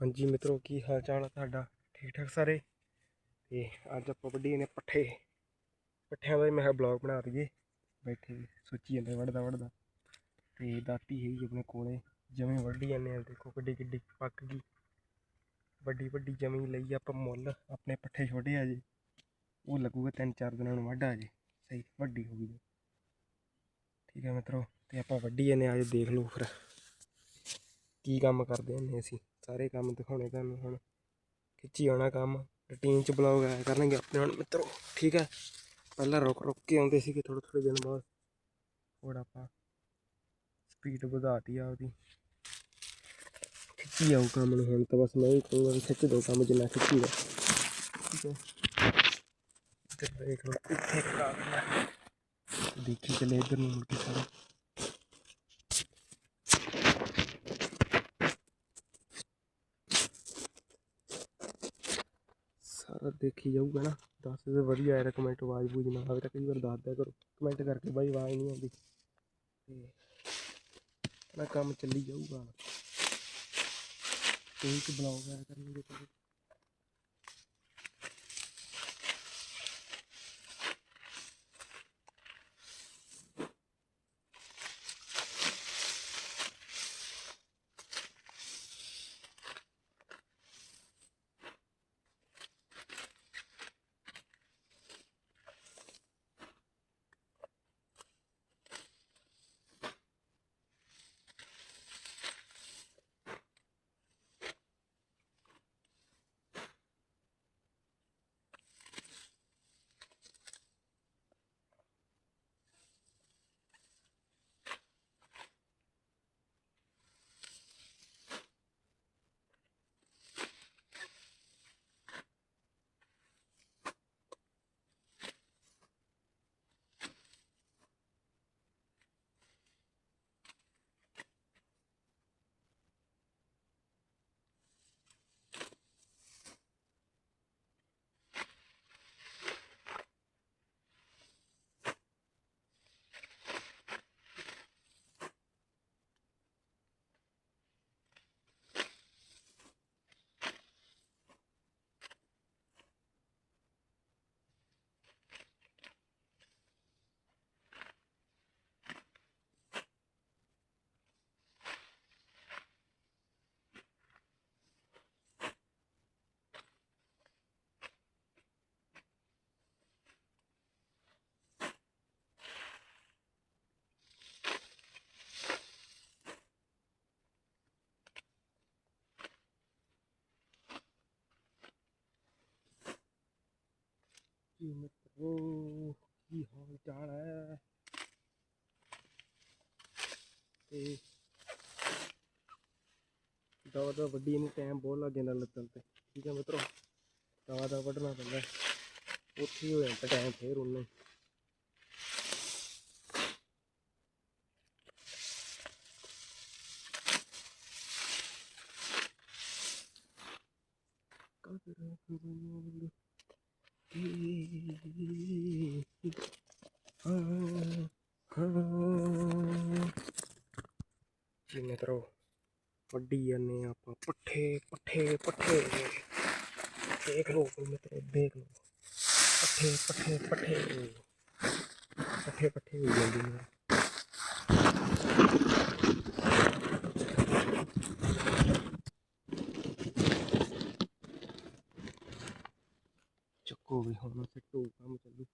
ਹਾਂਜੀ ਮਿੱਤਰੋ, ਕੀ ਹਾਲ ਚਾਲ ਆ ਤੁਹਾਡਾ? ਠੀਕ ਠਾਕ ਸਾਰੇ? ਤੇ ਅੱਜ ਆਪਾਂ ਵੱਢੀ ਨੇ ਪੱਠੇ, ਪੱਠਿਆਂ ਦਾ ਹੀ ਮੈਂ ਬਲੌਗ ਬਣਾ ਦਈਏ। ਬੈਠੇ ਸੋਚੀ ਜਾਂਦੇ ਵੱਢਦਾ ਵੱਢਦਾ। ਤੇ ਦਾਤੀ ਹੈਗੀ ਆਪਣੇ ਕੋਲੇ, ਜਮੇ ਵੱਢੀ ਜਾਂਦੇ ਆ। ਦੇਖੋ ਕਿੱਡੀ ਕਿੱਡੀ ਪੱਕ ਗਈ। ਵੱਡੀ ਵੱਡੀ ਜਮੀ ਲਈ ਆਪਾਂ ਮੁੱਲ, ਆਪਣੇ ਪੱਠੇ ਛੋਟੇ ਆ ਜੀ। ਉਹ ਲੱਗੂਗਾ ਤਿੰਨ ਚਾਰ ਦਿਨਾਂ ਨੂੰ ਵੱਢ ਆ ਜੇ। ਸਹੀ, ਵੱਡੀ ਹੋ ਗਈ ਠੀਕ ਹੈ ਮਿੱਤਰੋ, ਤੇ ਆਪਾਂ ਵੱਢੀ ਜਾਂਦੇ ਆ, ਅੱਜ ਦੇਖ ਲਓ ਫਿਰ। ਕੀ ਕੰਮ ਕਰਦੇ ਹੁੰਦੇ ਅਸੀਂ? ਸਾਰੇ ਕੰਮ ਦਿਖਾਉਣੇ ਤੁਹਾਨੂੰ ਹੁਣ। ਖਿੱਚੀ ਆਉਣਾ ਕੰਮ। ਰੂਟੀਨ ਚ ਬਲੌਗ ਆਇਆ ਕਰਨਗੇ ਆਪਣੇ ਹੁਣ ਮਿੱਤਰੋ, ਠੀਕ ਹੈ? ਪਹਿਲਾਂ ਰੁਕ ਰੁਕ ਕੇ ਆਉਂਦੇ ਸੀਗੇ ਥੋੜੇ ਥੋੜੇ ਦਿਨ ਬਾਅਦ। ਹੁਣ ਆਪਾਂ ਸਪੀਡ ਵਧਾਤੀ ਆ ਉਹਦੀ। ਖਿੱਚੀ ਆਉ ਕੰਮ ਨੂੰ ਹੁਣ ਤਾਂ ਬਸ ਮੈਂ ਹੀ ਕਹੂੰਗਾ ਵੀ ਖਿੱਚ ਦੋ ਕੰਮ ਜਿੰਨਾ ਖਿੱਚੀ ਦਾ ਠੀਕ ਹੈ? ਇੱਧਰ ਦੇਖ ਲਓ, ਇੱਥੇ ਕਾਗਜ਼ ਦੇਖੀ ਚਲੇ ਇੱਧਰ ਨੂੰ ਮੁੜ ਕੇ ਸਾਰਾ ਸਾਰਾ ਦੇਖੀ ਜਾਊਗਾ ਨਾ, ਦੱਸ ਦੇ ਵਧੀਆ ਆਇਆ ਕਮੈਂਟ ਆਵਾਜ਼ ਬੂਝ ਨਾ ਆਵੇ ਤਾਂ ਕਈ ਵਾਰ ਦੱਸ ਦਿਆ ਕਰੋ। ਕਮੈਂਟ ਕਰਕੇ ਬਾਈ ਆਵਾਜ਼ ਨਹੀਂ ਆਉਂਦੀ। ਤੇ ਨਾ ਕੰਮ ਚੱਲੀ ਜਾਊਗਾ। ਤੇ ਬਲੌਗ ਆਇਆ ਕਰਨਗੇ ਜੀ ਮਿੱਤਰੋ, ਕੀ ਹਾਲ ਚਾਲ ਹੈ? ਤੇ ਦਵਾ ਦਾ ਵੱਡੀ ਨੂੰ ਟਾਈਮ ਬਹੁਤ ਲੱਗ ਜਾਂਦਾ ਲੱਤਣ ਤੇ, ਠੀਕ ਹੈ ਮਿੱਤਰੋ? ਦਵਾ ਦਾ ਵੱਢਣਾ ਪੈਂਦਾ ਉੱਥੇ ਹੋ ਜਾਂਦਾ ਟਾਈਮ ਫੇਰ ਉਹਨੇ। ਕਦਰ ਕਰੋ ਜੀ ਮਿੱਤਰੋ ਵੱਡੀ ਜਾਂਦੇ ਹਾਂ ਆਪਾਂ ਪੱਠੇ ਪੱਠੇ ਪੱਠੇ ਦੇਖ ਲਓ ਕੋਈ ਮਿੱਤਰੋ ਦੇਖ ਲਓ ਪੱਠੇ ਪੱਠੇ ਪੱਠੇ ਪੱਠੇ ਪੱਠੇ ਹੋ ਜਾਂਦੇ ਨੇ ਚੱਕੋ ਵੀ ਹੁਣ ਸਿੱਟੋ ਕੰਮ ਚੱਲੂ।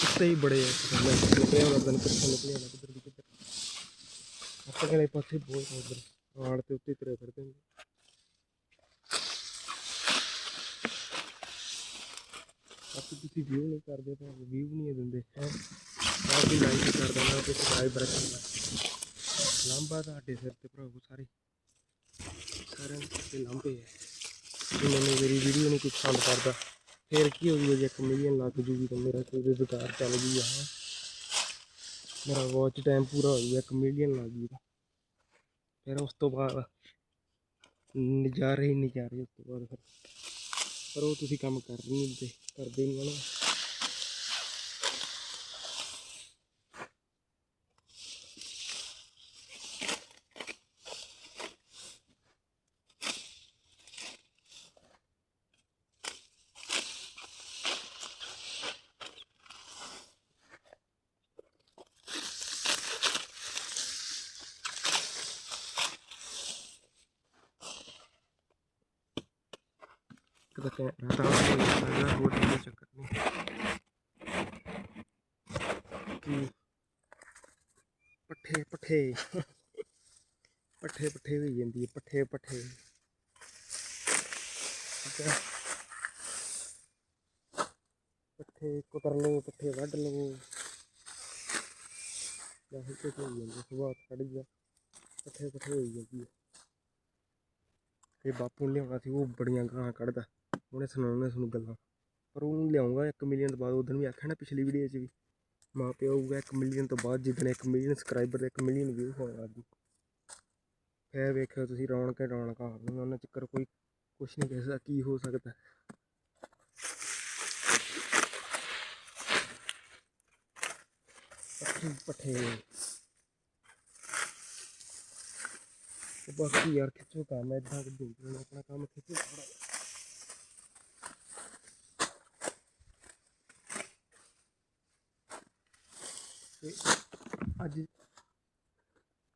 ਕੁੱਤੇ ਹੀ ਬੜੇ ਆ ਮੈਂ ਨਿਕਲਿਆ ਉਹਨਾਂ ਦਿਨ ਕਿੱਥੋਂ ਨਿਕਲਿਆ ਨਾ ਕਿੱਧਰ ਦੀ ਕਿੱਧਰ। ਆਪਣੇ ਵਾਲੇ ਪਾਸੇ ਬਹੁਤ ਉਧਰ। ਆੜ ਤੇ ਉੱਤੇ ਤਰੇ ਫਿਰਦੇ ਨੇ ਬਾਕੀ ਤੁਸੀਂ ਵੀਊ ਨਹੀਂ ਕਰਦੇ ਤਾਂ ਵੀਊ ਨਹੀਂ ਦਿੰਦੇ। ਹੈ? ਆਪ ਲਾਈਕ ਕਰ ਦੇਣਾ ਤੇ ਸਬਸਕ੍ਰਾਈਬ ਕਰਨਾ ਲੰਬਾ ਤੁਹਾਡੇ ਸਿਰ ਤੇ ਭਰਾਵੋ ਸਾਰੇ। ਸਾਰਿਆਂ ਦੇ ਲੰਬੇ ਹੈ ਜੇ ਮੈਨੂੰ ਮੇਰੀ ਵੀਡੀਓ ਨਹੀਂ ਕੋਈ ਪਸੰਦ ਕਰਦਾ। ਫਿਰ ਕੀ ਹੋ ਜੂਗਾ ਜੇ ਇੱਕ ਮਿਲੀਅਨ ਲੱਗ ਜੂਗੀ ਤਾਂ ਮੇਰਾ ਕੋਈ ਰੁਜ਼ਗਾਰ ਚੱਲ ਗਈ ਆ। ਮੇਰਾ ਵਾਚ ਟਾਈਮ ਪੂਰਾ ਹੋ ਜੂਗਾ ਇੱਕ ਮਿਲੀਅਨ ਲੱਗ ਗਈ। ਤਾਂ ਫਿਰ ਉਸ ਤੋਂ ਬਾਅਦ ਨਜ਼ਾਰੇ ਹੀ ਨਜ਼ਾਰੇ ਉਸ ਤੋਂ ਬਾਅਦ ਫਿਰ। ਪਰ ਉਹ ਤੁਸੀਂ ਕੰਮ ਕਰ ਨਹੀਂ ਹੁੰਦੇ ਕਰਦੇ ਨਹੀਂ ਨਾ। ਇੱਕ ਤਾਂ ਕੈਮਰਾ ਤਾਂ ਹੋਰ ਕੋਈ ਚੱਕਰ ਨਹੀਂ। ਕੀ? ਪੱਠੇ ਪੱਠੇ। ਪੱਠੇ ਪੱਠੇ ਹੋਈ ਜਾਂਦੀ ਹੈ, ਪੱਠੇ ਪੱਠੇ। ਠੀਕ ਪੱਠੇ ਕੁਤਰ ਲਓ, ਪੱਠੇ ਵੱਢ ਲਓ। ਯਾਹੀ ਕੁਝ ਹੋਈ ਜਾਂਦਾ ਸੁਬਾਹ ਕੱਢ ਗਿਆ। ਪੱਠੇ ਪੱਠੇ ਹੋਈ ਜਾਂਦੀ ਹੈ। ਤੇ ਬਾਪੂ ਲਿਆਉਣਾ ਸੀ, ਉਹ ਬੜੀਆਂ ਗਾਲਾਂ ਕੱਢਦਾ। ਉਹਨੇ ਸੁਣਾਉਣਾ ਤੁਹਾਨੂੰ ਗੱਲਾਂ। ਪਰ ਉਹਨੂੰ ਲਿਆਉਂਗਾ 1 ਮਿਲੀਅਨ ਤੋਂ ਬਾਅਦ ਉਦੋਂ ਵੀ ਆਖਿਆ ਨਾ ਪਿਛਲੀ ਵੀਡੀਓ 'ਚ ਵੀ। ਮਾਂ ਪਿਓ ਆਊਗਾ 1 ਮਿਲੀਅਨ ਤੋਂ ਬਾਅਦ, ਜਿੱਦਣ 1 ਮਿਲੀਅਨ ਸਬਸਕ੍ਰਾਈਬਰ 1 ਮਿਲੀਅਨ ਵਿਊ ਹੋਣ ਲੱਗ ਗਈ। ਵੇਖਿਓ ਤੁਸੀਂ ਰੌਣਕ ਹੀ ਰੌਣਕ ਉਹਨਾਂ ਚੱਕਰ ਕੋਈ ਕੁਛ ਨਹੀਂ ਕਹਿ ਸਕਦਾ ਕੀ ਹੋ ਸਕਦਾ। ਪੱਠੇ ਪੱਠੇ। ਤੇ ਬਾਕੀ ਯਾਰ ਖਿੱਚੋ ਕੰਮ ਇਦਾਂ ਕਿ ਦੂਜੇ ਆਪਣਾ ਕੰਮ ਖਿੱਚੋ। ਥੋੜਾ ਤੇ ਅੱਜ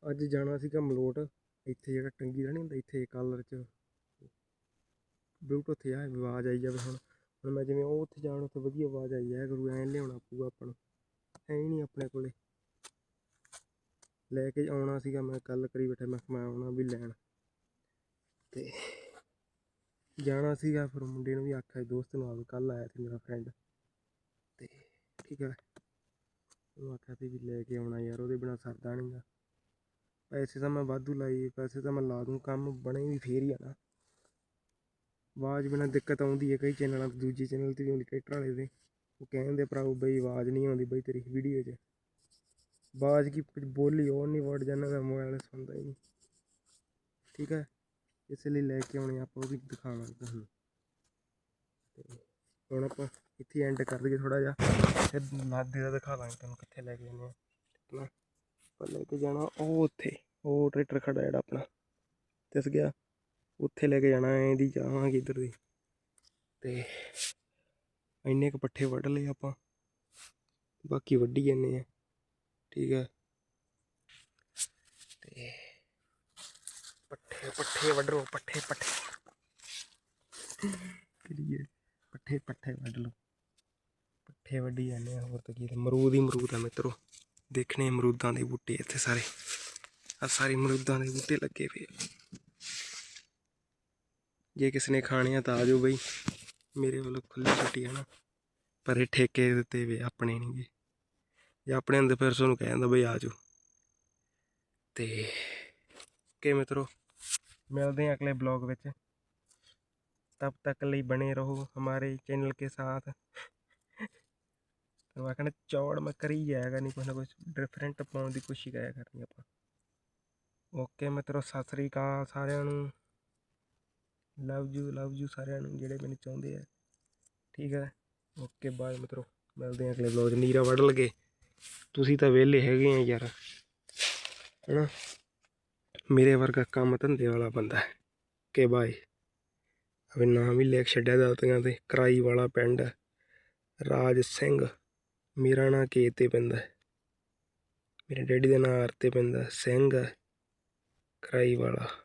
ਅੱਜ ਜਾਣਾ ਸੀਗਾ ਮਲੋਟ। ਇੱਥੇ ਜਿਹੜਾ ਟੰਗੀ ਦਾ ਨਹੀਂ ਹੁੰਦਾ, ਇੱਥੇ ਕਾਲਰ ਚ ਬਿਲਕੁਲ ਉੱਥੇ ਆ, ਆਵਾਜ਼ ਆਈ ਜਾਵੇ ਹੁਣ। ਹੁਣ ਮੈਂ ਜਿਵੇਂ ਉਹ ਉੱਥੇ ਜਾਣ ਉੱਥੇ ਵਧੀਆ ਆਵਾਜ਼ ਆਈ ਹੈ ਕਰੂ, ਐਂ ਲਿਆਉਣਾ ਪਊਗਾ ਆਪਾਂ ਨੂੰ। ਐ ਹੀ ਨਹੀਂ ਆਪਣੇ ਕੋਲੇ। ਲੈ ਕੇ ਆਉਣਾ ਸੀਗਾ ਮੈਂ, ਕੱਲ ਕਰੀ ਬੈਠਾ ਮੈਂ ਕਿਹਾ ਮੈਂ ਆਉਣਾ ਵੀ ਲੈਣ। ਤੇ ਜਾਣਾ ਸੀਗਾ ਫਿਰ ਮੁੰਡੇ ਨੂੰ ਵੀ ਆਖਿਆ ਦੋਸਤ ਨੂੰ ਆ ਕੱਲ ਆਇਆ ਸੀ ਮੇਰਾ ਫਰੈਂਡ ਤੇ ਠੀਕ ਹੈ ਉਹਨੂੰ ਆਖਿਆ ਸੀ ਵੀ ਲੈ ਕੇ ਆਉਣਾ ਯਾਰ, ਉਹਦੇ ਬਿਨਾ ਸਰਦਾ ਨਹੀਂਗਾ ਪੈਸੇ ਤਾਂ ਮੈਂ ਵਾਧੂ ਲਾਈ ਪੈਸੇ ਤਾਂ ਮੈਂ ਲਾ ਦੂੰ, ਕੰਮ ਬਣੇ ਵੀ ਫੇਰ ਹੀ ਆ ਨਾ। ਆਵਾਜ਼ ਬਿਨਾ ਦਿੱਕਤ ਆਉਂਦੀ ਹੈ ਕਈ ਚੈਨਲਾਂ ਤੇ, ਦੂਜੇ ਚੈਨਲ ਤੇ ਵੀ ਆਉਂਦੀ ਟਰੈਕਟਰ ਵਾਲੇ ਦੇ ਉਹ ਕਹਿੰਦੇ ਭਰਾਓ ਬਈ ਆਵਾਜ਼ ਨਹੀਂ ਆਉਂਦੀ ਬਈ ਤੇਰੀ ਵੀਡੀਓ 'ਚ। ਆਵਾਜ਼ ਕੀ ਕੁਝ ਬੋਲੀ ਉਹ ਨਹੀਂ ਵੜ ਜਾਂਦਾ ਦਾ ਮੋਬਾਈਲ ਸੁਣਦਾ ਹੀ ਨਹੀਂ। ਠੀਕ ਹੈ? ਇਸ ਲਈ ਲੈ ਕੇ ਆਉਣੇ ਆਪਾਂ ਉਹ ਵੀ ਦਿਖਾਵਾਂਗੇ ਤੁਹਾਨੂੰ। ਤੇ ਹੁਣ ਆਪਾਂ ਇੱਥੇ ਐਂਡ ਕਰ ਦਈਏ ਥੋੜਾ ਜਿਹਾ। ਫਿਰ ਨਾਦੇ ਦਾ ਦਿਖਾ ਲਾਂਗੇ ਤੁਹਾਨੂੰ ਕਿੱਥੇ ਲੈ ਕੇ ਜਾਂਦੇ ਆ। ਠੀਕ ਹੈ ਆਪਾਂ ਲੈ ਕੇ ਜਾਣਾ ਉਹ ਉੱਥੇ, ਉਹ ਟਰੈਕਟਰ ਖੜਾ ਜਿਹੜਾ ਆਪਣਾ। ਦਿਸ ਗਿਆ। ਉੱਥੇ ਲੈ ਕੇ ਜਾਣਾ ਇਹਦੀ ਦੀ ਜਾਵਾਂਗੇ ਇੱਧਰ ਦੀ। ਤੇ ਇੰਨੇ ਕੁ ਪੱਠੇ ਵੱਢ ਲਏ ਆਪਾਂ। ਬਾਕੀ ਵੱਢੀ ਜਾਂਦੇ ਆ। ਠੀਕ ਹੈ ਤੇ ਪੱਠੇ ਪੱਠੇ ਵੱਢ ਲਓ ਪੱਠੇ ਪੱਠੇ। ਕਰੀਏ ਪੱਠੇ ਪੱਠੇ ਵੱਢ ਲਓ। ਪੱਠੇ ਵੱਢੀ ਜਾਂਦੇ ਆ, ਹੋਰ ਤਾਂ ਕੀ ਮਰੂਦ ਹੀ ਮਰੂਦ ਆ ਮਿੱਤਰੋ। ਦੇਖਣੇ ਮਰੂਦਾਂ ਦੇ ਬੂਟੇ ਇੱਥੇ ਸਾਰੇ। ਆ ਸਾਰੇ ਮਰੂਦਾਂ ਦੇ ਬੂਟੇ ਲੱਗੇ ਪਏ ਜੇ ਕਿਸੇ ਨੇ ਖਾਣੇ ਆ ਤਾਂ ਆਜੋ ਬਈ। ਮੇਰੇ ਵੱਲੋਂ ਖੁੱਲੀ ਛੁੱਟੀ ਹੈ ਨਾ। ਪਰ ਇਹ ਠੇਕੇ ਦਿੱਤੇ ਵੇ ਆਪਣੇ ਨਹੀਂ ਨਹੀਂਗੇ ਜੇ ਆਪਣੇ ਹੁੰਦੇ ਫਿਰ ਤੁਹਾਨੂੰ ਕਹਿ ਦਿੰਦਾ ਬਈ ਆਜੋ ਤੇ ਕੇ ਮਿੱਤਰੋ, ਮਿਲਦੇ ਹਾਂ ਅਗਲੇ ਬਲੌਗ ਵਿੱਚ। ਤਬ ਤੱਕ ਲਈ ਬਣੇ ਰਹੋ ਹਮਾਰੇ ਚੈਨਲ ਕੇ ਸਾਥ। ਮੈਂ ਕਹਿੰਦਾ ਚੌੜ ਮੈਂ ਕਰੀ ਜਾਏਗਾ, ਨਹੀਂ ਕੁਛ ਨਾ ਕੁਛ ਡਿਫਰੈਂਟ ਪਾਉਣ ਦੀ ਕੋਸ਼ਿਸ਼ ਕਰਿਆ ਕਰਨੀ ਆਪਾਂ। ਓਕੇ ਮਿੱਤਰੋ, ਸਤਿ ਸ੍ਰੀ ਅਕਾਲ ਸਾਰਿਆਂ ਨੂੰ। ਲਵ ਯੂ ਲਵ ਯੂ ਸਾਰਿਆਂ ਨੂੰ, ਜਿਹੜੇ ਮੈਨੂੰ ਚਾਹੁੰਦੇ ਆ। ਠੀਕ ਹੈ? ਓਕੇ ਬਾਏ ਮਿੱਤਰੋ। ਮਿਲਦੇ ਹਾਂ ਅਗਲੇ ਬਲੌਗ ਨੀਰਾ ਵੱਢ ਲਗੇ। ਤੁਸੀਂ ਤਾਂ ਵਿਹਲੇ ਹੈਗੇ ਆ ਯਾਰ। ਹੈਨਾ? ਮੇਰੇ ਵਰਗਾ ਕੰਮ ਧੰਦੇ ਵਾਲਾ ਬੰਦਾ ਹੈ। ਕਿ ਬਾਏ ਅਵੇ ਨਾਮ ਵੀ ਲਿਖ ਛੱਡਿਆ ਦਾਤੀਆਂ ਤੇ। ਕਰਾਈ ਵਾਲਾ ਪਿੰਡ। ਰਾਜ ਸਿੰਘ। ਮੇਰਾ ਨਾਂ ਕੇ ਤੇ ਪੈਂਦਾ ਮੇਰੇ ਡੈਡੀ ਦਾ ਨਾਂ ਆਰ ਤੇ ਪੈਂਦਾ ਸਿੰਘ ਹੈ, ਕਰਾਈ ਵਾਲਾ।